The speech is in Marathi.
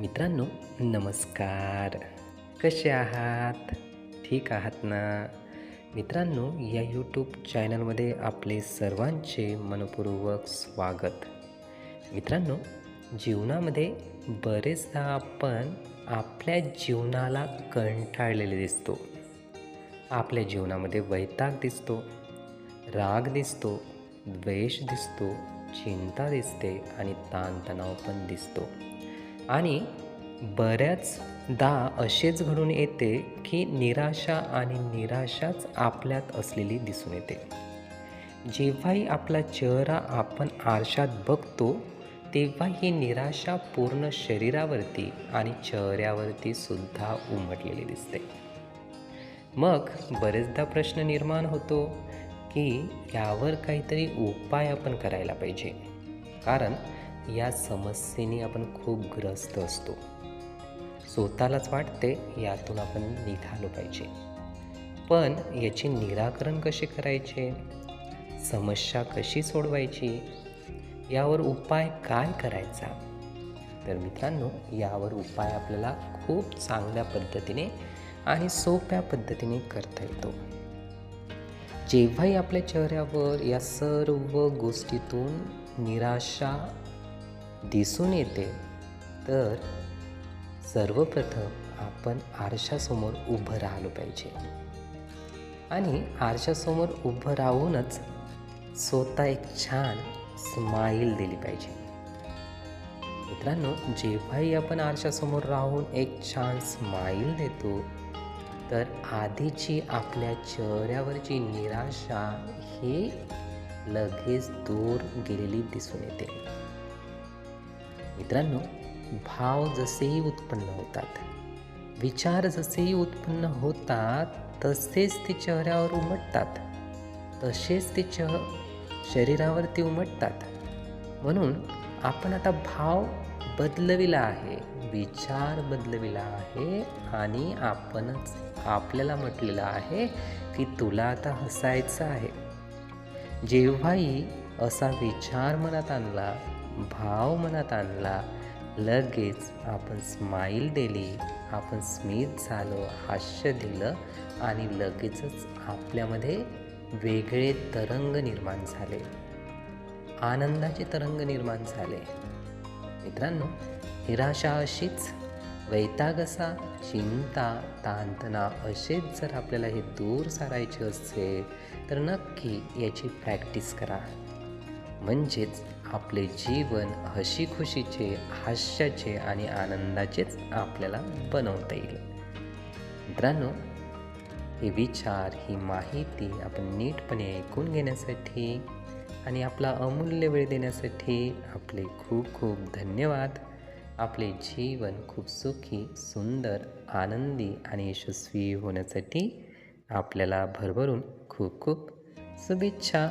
मित्रांनो नमस्कार. कसे आहात? ठीक आहात ना? मित्रांनो या यूट्यूब चॅनलमध्ये आपले सर्वांचे मनपूर्वक स्वागत. मित्रांनो जीवनामध्ये बरेचदा आपण आपल्या जीवनाला कंटाळलेले दिसतो. आपल्या जीवनामध्ये वैताग दिसतो राग दिसतो द्वेष दिसतो चिंता दिसते आणि ताणतणाव पण दिसतो. आणि बऱ्याचदा असेच घडून येते की निराशा आणि निराशाच आपल्यात असलेली दिसून येते. जेव्हाही आपला चेहरा आपण आरशात बघतो तेव्हा ही निराशा पूर्ण शरीरावरती आणि चेहऱ्यावरती सुद्धा उमटलेली दिसते. मग बरेचदा प्रश्न निर्माण होतो की यावर काहीतरी उपाय आपण करायला पाहिजे. कारण या समस्येने आपण खूप ग्रस्त असतो. स्वतःलाच वाटते यातून आपण निघालो पाहिजे. पण याचे निराकरण कसे करायचे? समस्या कशी सोडवायची? यावर उपाय काय करायचा? तर मित्रांनो यावर उपाय आपल्याला खूप चांगल्या पद्धतीने आणि सोप्या पद्धतीने करता येतो. जेव्हाही आपल्या चेहऱ्यावर या सर्व गोष्टीतून निराशा दिसून येते. तर सर्वप्रथम आपण आरशासमोर उभं राहिलो पाहिजे. आणि आरशासमोर उभं राहूनच स्वतः एक छान स्माईल दिली पाहिजे. मित्रांनो जेव्हाही आपण आरशासमोर राहून एक छान स्माईल देतो तर आधीची आपल्या चेहऱ्यावरची निराशा ही लगेच दूर गेलेली दिसून येते. मित्रांनो भाव जसेही उत्पन्न होतात विचार जसेही उत्पन्न होतात तसेच ते चेहऱ्यावर उमटतात तसेच ते शरीरावर शरीरावरती उमटतात. म्हणून आपण आता भाव बदलविला आहे विचार बदलविला आहे आणि आपणच आपल्याला म्हटलेलं आहे की तुला आता हसायचं आहे. जेव्हाही असा विचार मनात आणला भाव मनात आणला. लगेच आपण स्माईल दिली. आपण स्मित झालो हास्य दिलं आणि लगेचच आपल्यामध्ये वेगळे तरंग निर्माण झाले. आनंदाचे तरंग निर्माण झाले. मित्रांनो निराशा अशीच वैताग असा चिंता तांतना असेच जर आपल्याला हे दूर सारायचे असेल तर नक्की याची प्रॅक्टिस करा. म्हणजेच आपले जीवन हशी खुशीचे हास्याचे आणि आनंदाचेच आपल्याला बनवता येईल. मित्रांनो हे विचार ही माहिती आपण नीटपणे ऐकून घेण्यासाठी आणि आपला अमूल्य वेळ देण्यासाठी आपले खूप खूप धन्यवाद. आपले जीवन खूप सुखी सुंदर आनंदी आणि यशस्वी होण्यासाठी आपल्याला भरभरून खूप खूप शुभेच्छा.